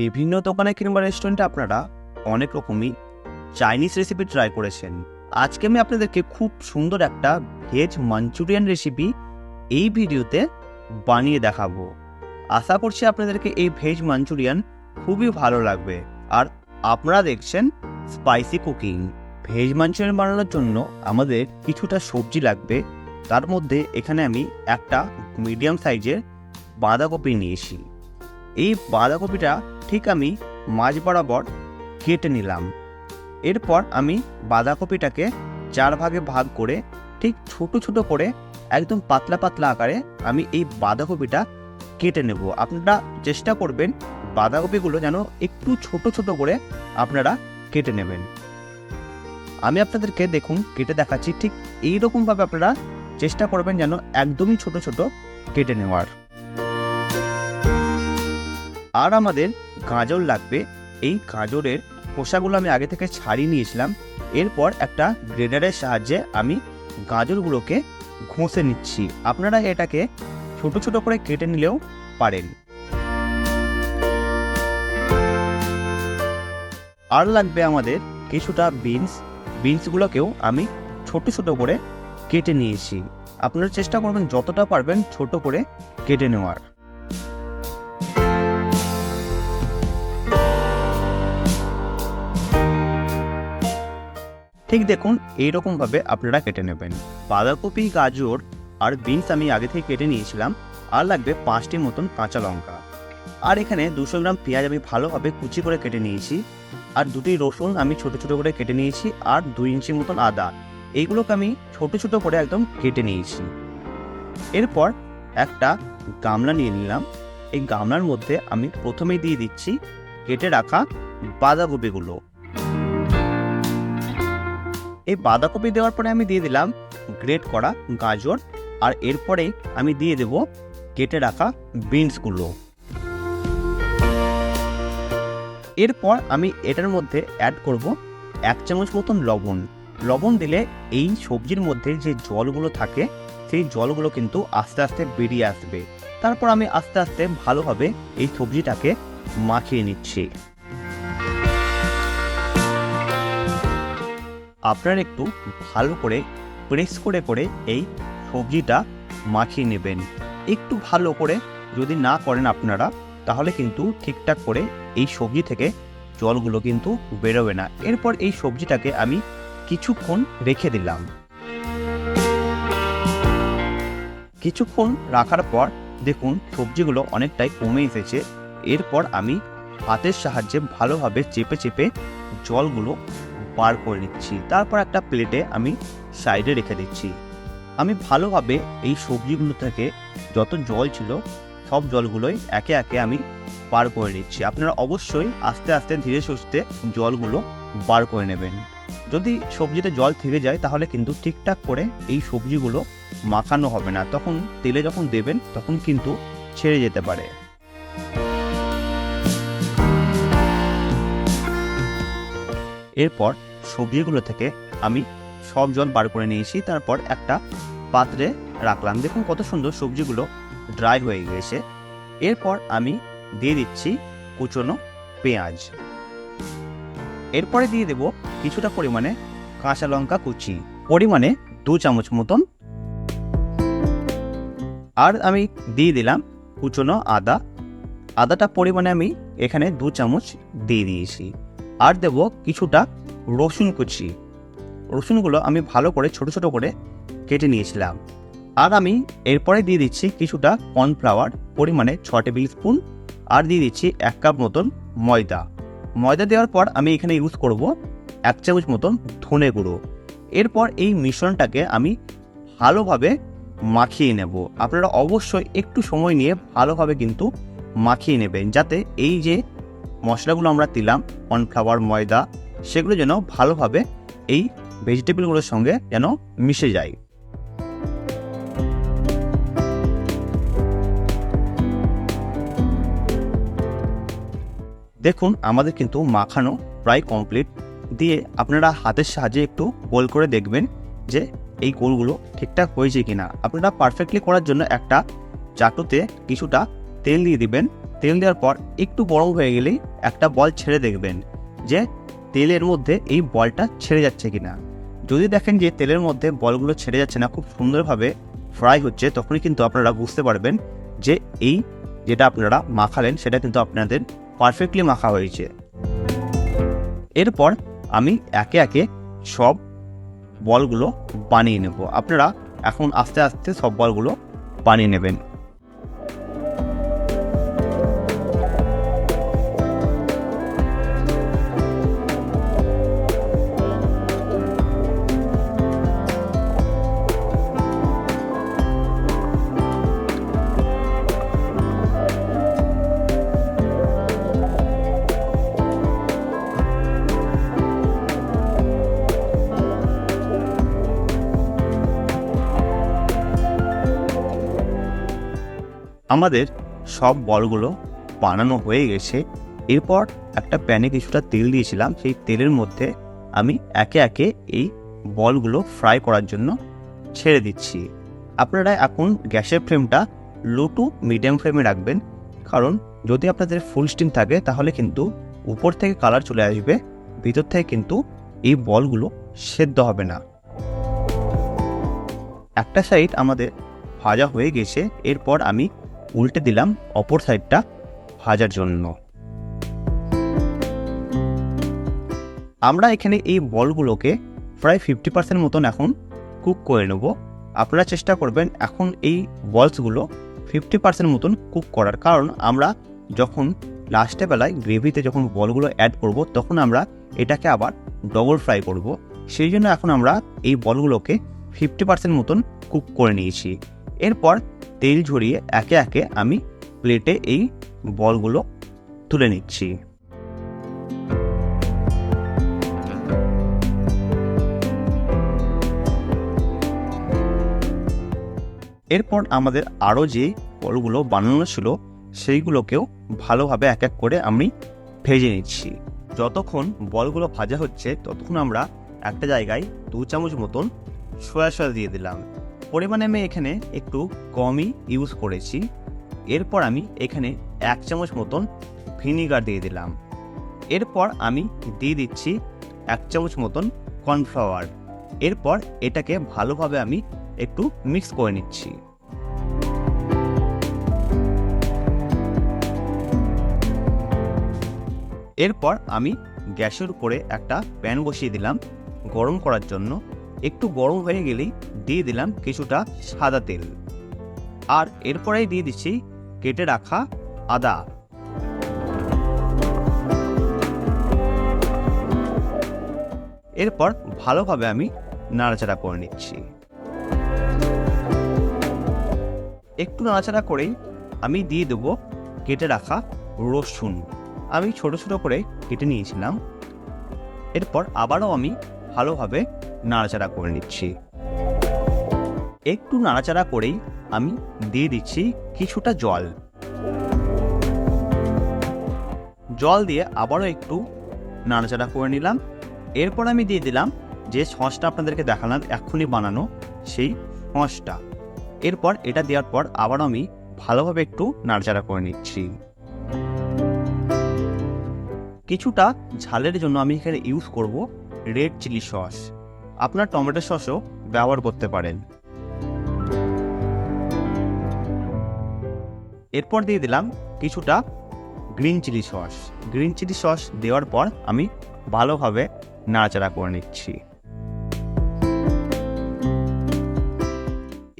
বিভিন্ন দোকানে কিংবা রেস্টুরেন্টে আপনারা অনেক রকমই চাইনিজ রেসিপি ট্রাই করেছেন। আজকে আমি আপনাদেরকে খুব সুন্দর একটা ভেজ মাঞ্চুরিয়ান রেসিপি এই ভিডিওতে বানিয়ে দেখাবো। আশা করছি আপনাদেরকে এই ভেজ মাঞ্চুরিয়ান খুবই ভালো লাগবে। আর আপনারা দেখছেন স্পাইসি কুকিং ভেজ মাঞ্চুরিয়ান বানানোর জন্য আমাদের কিছুটা সবজি লাগবে। তার মধ্যে এখানে আমি একটা মিডিয়াম সাইজের বাঁধাকপি নিয়েছি। এই বাঁধাকপিটা ঠিক আমি মাঝ বরাবর কেটে নিলাম। এরপর আমি বাঁধাকপিটাকে চার ভাগে ভাগ করে ঠিক ছোট ছোট করে একদম পাতলা পাতলা আকারে আমি এই বাঁধাকপিটা কেটে নেব। আপনারা চেষ্টা করবেন বাঁধাকপিগুলো যেন একটু ছোট ছোট করে আপনারা কেটে নেবেন। আমি আপনাদেরকে দেখুন, কেটে দেখাচ্ছি, ঠিক এই এইরকমভাবে আপনারা চেষ্টা করবেন যেন একদমই ছোট ছোট কেটে নেওয়ার। আর আমাদের গাজর লাগবে, এই গাজরের খোসাগুলো আমি আগে থেকে ছাড়িয়ে নিয়েছিলাম। এরপর একটা গ্রেডারের সাহায্যে আমি গাজরগুলোকে ঘষে নিচ্ছি। আপনারা এটাকে ছোট ছোট করে কেটে নিলেও পারেন। আর লাগবে আমাদের কিছুটা বিনস। বিনসগুলোকেও আমি ছোট ছোট করে কেটে নিয়েছি। আপনারা চেষ্টা করবেন যতটা পারবেন ছোট করে কেটে নেওয়ার। ঠিক দেখুন এইরকমভাবে আপনারা কেটে নেবেন। বাঁধাকপি, গাজর আর বিনস আমি আগে থেকে কেটে নিয়েছিলাম। আর লাগবে পাঁচটি মতন কাঁচা লঙ্কা। আর এখানে দুশো গ্রাম পেঁয়াজ আমি ভালোভাবে কুচি করে কেটে নিয়েছি। আর দুটি রসুন আমি ছোট ছোট করে কেটে নিয়েছি। আর দুই ইঞ্চি মতন আদা। এইগুলোকে আমি ছোট ছোট করে একদম কেটে নিয়েছি। এরপর একটা গামলা নিয়ে নিলাম। এই গামলার মধ্যে আমি প্রথমেই দিয়ে দিচ্ছি কেটে রাখা বাঁধাকপিগুলো। এই বাঁধাকপি দেওয়ার পরে আমি দিয়ে দিলাম গ্রেট করা গাজর আর এরপরে আমি দিয়ে দেব কেটে রাখা বিনসগুলো এরপর আমি এটার মধ্যে অ্যাড করব এক চামচ মতন লবণ। লবণ দিলে এই সবজির মধ্যে যে জলগুলো থাকে, সেই জলগুলো কিন্তু আস্তে আস্তে বেরিয়ে আসবে। তারপর আমি আস্তে আস্তে ভালোভাবে এই সবজিটাকে মাখিয়ে নিচ্ছি। আপনারা একটু ভালো করে প্রেস করে করে এই সবজিটা মাখিয়ে নেবেন। একটু ভালো করে যদি না করেন আপনারা, তাহলে কিন্তু ঠিকঠাক করে এই সবজি থেকে জলগুলো কিন্তু বেরোবে না। এরপর এই সবজিটাকে আমি কিছুক্ষণ রেখে দিলাম। কিছুক্ষণ রাখার পর দেখুন সবজিগুলো অনেকটাই কমে এসেছে। এরপর আমি হাতের সাহায্যে ভালোভাবে চেপে চেপে জলগুলো বার করে নিচ্ছি। তারপর একটা প্লেটে আমি সাইডে রেখে দিচ্ছি। আমি ভালোভাবে এই সবজিগুলো থেকে যত জল ছিল, সব জলগুলোই একে একে আমি বার করে নিচ্ছি। আপনারা অবশ্যই আস্তে আস্তে ধীরে সুস্থে জলগুলো বার করে নেবেন। যদি সবজিতে জল থেকে যায়, তাহলে কিন্তু ঠিকঠাক করে এই সবজিগুলো মাখানো হবে না। তখন তেলে যখন দেবেন, তখন কিন্তু ছেড়ে যেতে পারে। এরপর সবজিগুলো থেকে আমি সব জল বার করে নিয়েছি। তারপর একটা পাত্রে রাখলাম। দেখুন কত সুন্দর সবজিগুলো ড্রাই হয়ে গেছে। এরপর আমি দিয়ে দিচ্ছি কুচনো পেঁয়াজ। এরপরে দিয়ে দেব কিছুটা পরিমাণে কাঁচা লঙ্কা কুচি। পরিমাণে দু চামচ মতন। আর আমি দিয়ে দিলাম কুচনো আদা। আদাটা পরিমাণে আমি এখানে দু চামচ দিয়ে দিয়েছি। আর দেব কিছুটা রসুন কুচি। রসুনগুলো আমি ভালো করে ছোট ছোট করে কেটে নিয়েছিলাম। আর আমি এরপরে দিয়ে দিচ্ছি কিছুটা কর্নফ্লাওয়ার পরিমাণে ছ টেবিল স্পুন। আর দিয়ে দিচ্ছি এক কাপ মতন ময়দা। ময়দা দেওয়ার পর আমি এখানে ইউজ করব এক চামচ মতন ধনে গুঁড়ো। এরপর এই মিশ্রণটাকে আমি ভালোভাবে মাখিয়ে নেব। আপনারা অবশ্যই একটু সময় নিয়ে ভালোভাবে কিন্তু মাখিয়ে নেবেন। যাতে এই যে মশলাগুলো আমরা দিলাম, কর্নফ্লাওয়ার, ময়দা সেগুলো যেন ভালোভাবে এই ভেজিটেবলগুলোর সঙ্গে যেন মিশে যায়। দেখুন, আমাদের কিন্তু মাখানো প্রায় কমপ্লিট দিয়ে আপনারা হাতের সাহায্যে একটু গোল করে দেখবেন যে এই গোলগুলো ঠিকঠাক হয়েছে কি না আপনারা পারফেক্টলি করার জন্য একটা চাটুতে কিছুটা তেল দিয়ে দিবেন। তেল দেওয়ার পর একটু গরম হয়ে গেলেই একটা বল ছেড়ে দেখবেন যে তেলের মধ্যে এই বলটা ছেড়ে যাচ্ছে কিনা। যদি দেখেন যে তেলের মধ্যে বলগুলো ছেড়ে যাচ্ছে না, খুব সুন্দরভাবে ফ্রাই হচ্ছে, তখনই কিন্তু আপনারা বুঝতে পারবেন যে এই যেটা আপনারা মাখালেন, সেটা কিন্তু আপনাদের পারফেক্টলি মাখা হয়েছে। এরপর আমি একে একে সব বলগুলো বানিয়ে নেব। আপনারা এখন আস্তে আস্তে সব বলগুলো বানিয়ে নেবেন। আমাদের সব বলগুলো বানানো হয়ে গেছে। এরপর একটা প্যানে কিছুটা তেল দিয়েছিলাম। সেই তেলের মধ্যে আমি একে একে এই বলগুলো ফ্রাই করার জন্য ছেড়ে দিচ্ছি। আপনারা এখন গ্যাসের ফ্লেমটা লো টু মিডিয়াম ফ্লেমে রাখবেন। কারণ যদি আপনাদের ফুল স্টিম থাকে, তাহলে কিন্তু উপর থেকে কালার চলে আসবে। ভিতর থেকে কিন্তু এই বলগুলো সেদ্ধ হবে না। একটা সাইড আমাদের ভাজা হয়ে গেছে। এরপর আমি উল্টে দিলাম অপর সাইডটা ভাজার জন্য। আমরা এখানে এই বলগুলোকে প্রায় ফিফটি পার্সেন্ট মতন এখন কুক করে নেব। আপনারা চেষ্টা করবেন এখন এই বলসগুলো ফিফটি পার্সেন্ট মতন কুক করার। কারণ আমরা যখন লাস্টে বেলায় গ্রেভিতে যখন বলগুলো অ্যাড করব, তখন আমরা এটাকে আবার ডবল ফ্রাই করব। সেই জন্য এখন আমরা এই বলগুলোকে ফিফটি পার্সেন্ট মতন কুক করে নিয়েছি। এরপর তেল ঝরিয়ে একে একে আমি প্লেটে এই বলগুলো তুলে নিচ্ছি। এরপর আমাদের আরও যে বলগুলো বানানো ছিল, সেইগুলোকেও ভালোভাবে এক এক করে আমি ভেজে নিচ্ছি। যতক্ষণ বলগুলো ভাজা হচ্ছে, ততক্ষণ আমরা একটা জায়গায় দু চামচ মতন সয়া সয়া দিয়ে দিলাম। পরিমাণে আমি এখানে একটু কমই ইউজ করেছি। এরপর আমি এখানে এক চামচ মতন ভিনিগার দিয়ে দিলাম। এরপর আমি দিয়ে দিচ্ছি এক চামচ মতন কর্নফ্লাওয়ার এরপর এটাকে ভালোভাবে আমি একটু মিক্স করে নিচ্ছি। এরপর আমি গ্যাসের উপরে একটা প্যান বসিয়ে দিলাম গরম করার জন্য। একটু গরম হয়ে গেলেই দিয়ে দিলাম কিছুটা সাদা তেল। আর এরপরেই দিয়ে দিচ্ছি কেটে রাখা আদা। এরপর ভালোভাবে আমি নাড়াচাড়া করে নিচ্ছি। একটু নাড়াচাড়া করেই আমি দিয়ে দেবো কেটে রাখা রসুন। আমি ছোট ছোট করে কেটে নিয়েছিলাম। এরপর আবারও আমি ভালোভাবে নাড়াচাড়া করে নিচ্ছি। একটু নাড়াচাড়া করেই আমি দিয়ে দিচ্ছি কিছুটা জল। জল দিয়ে আবারও একটু নাড়াচাড়া করে নিলাম। এরপর আমি দিয়ে দিলাম যে সসটা আপনাদেরকে দেখালাম, এক্ষুনি বানানো সেই সসটা। এরপর এটা দেওয়ার পর আবার আমি ভালোভাবে একটু নাড়াচাড়া করে নিচ্ছি। কিছুটা ঝালের জন্য আমি এখানে ইউজ করব রেড চিলি সস আপনার টমেটো সসও ব্যবহার করতে পারেন। এরপর দিয়ে দিলাম কিছুটা green chilli sauce. Green chilli sauce দেওয়ার পর আমি ভালোভাবে নাড়াচাড়া করে নিচ্ছি।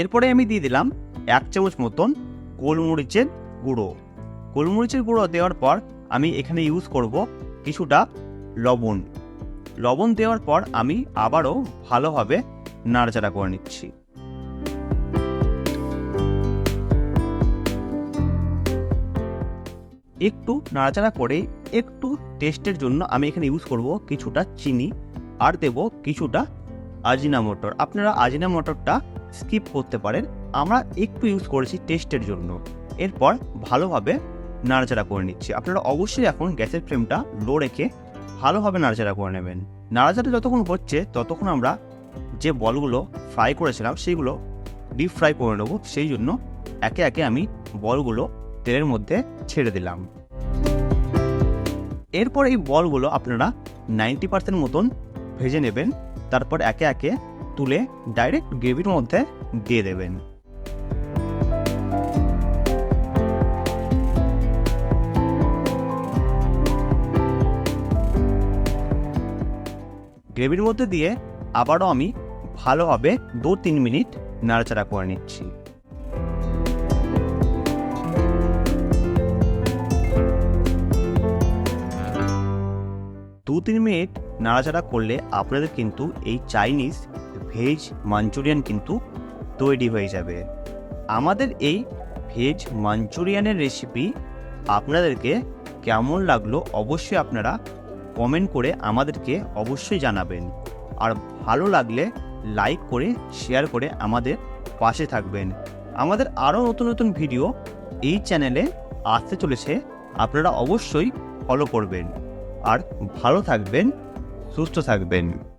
এরপরে আমি দিয়ে দিলাম এক চামচ মতন গোলমরিচের গুঁড়ো। গোলমরিচের গুঁড়ো দেওয়ার পর আমি এখানে ইউজ করব কিছুটা লবণ। লবণ দেওয়ার পর আমি আবারও ভালোভাবে নাড়াচাড়া করে নিচ্ছি। একটু নাড়াচাড়া করে একটু টেস্টের জন্য আমি এখানে ইউজ করব কিছুটা চিনি আর দেব কিছুটা আজিনা মটর। আপনারা আজিনা মটরটা স্কিপ করতে পারেন। আমরা একটু ইউজ করেছি টেস্টের জন্য। এরপর ভালোভাবে নাড়াচাড়া করে নিচ্ছি। আপনারা অবশ্যই এখন গ্যাসের ফ্লেমটা লো রেখে ভালোভাবে নাড়াচাড়া করে নেবেন। নাড়াচাড়া যতক্ষণ হচ্ছে, ততক্ষণ আমরা যে বলগুলো ফ্রাই করেছিলাম, সেইগুলো ডিপ ফ্রাই করে নেব। সেই জন্য একে একে আমি বলগুলো তেলের মধ্যে ছেড়ে দিলাম। এরপর এই বলগুলো আপনারা নাইনটি পার্সেন্ট মতন ভেজে নেবেন। তারপর একে একে তুলে ডাইরেক্ট গ্রেভির মধ্যে দিয়ে দেবেন। গ্রেভির মধ্যে দিয়ে আবারও আমি ভালোভাবে দু তিন মিনিট নাড়াচাড়া করে নিচ্ছি। দু তিন মিনিট নাড়াচাড়া করলে আপনাদের কিন্তু এই চাইনিজ ভেজ মাঞ্চুরিয়ান কিন্তু তৈরি হয়ে যাবে। আমাদের এই ভেজ মাঞ্চুরিয়ানের রেসিপি আপনাদেরকে কেমন লাগল অবশ্যই আপনারা কমেন্ট করে আমাদেরকে অবশ্যই জানাবেন। আর ভালো লাগলে লাইক করে, শেয়ার করে আমাদের পাশে থাকবেন। আমাদের আরও নতুন নতুন ভিডিও এই চ্যানেলে আসতে চলেছে। আপনারা অবশ্যই ফলো করবেন। আর ভালো থাকবেন, সুস্থ থাকবেন।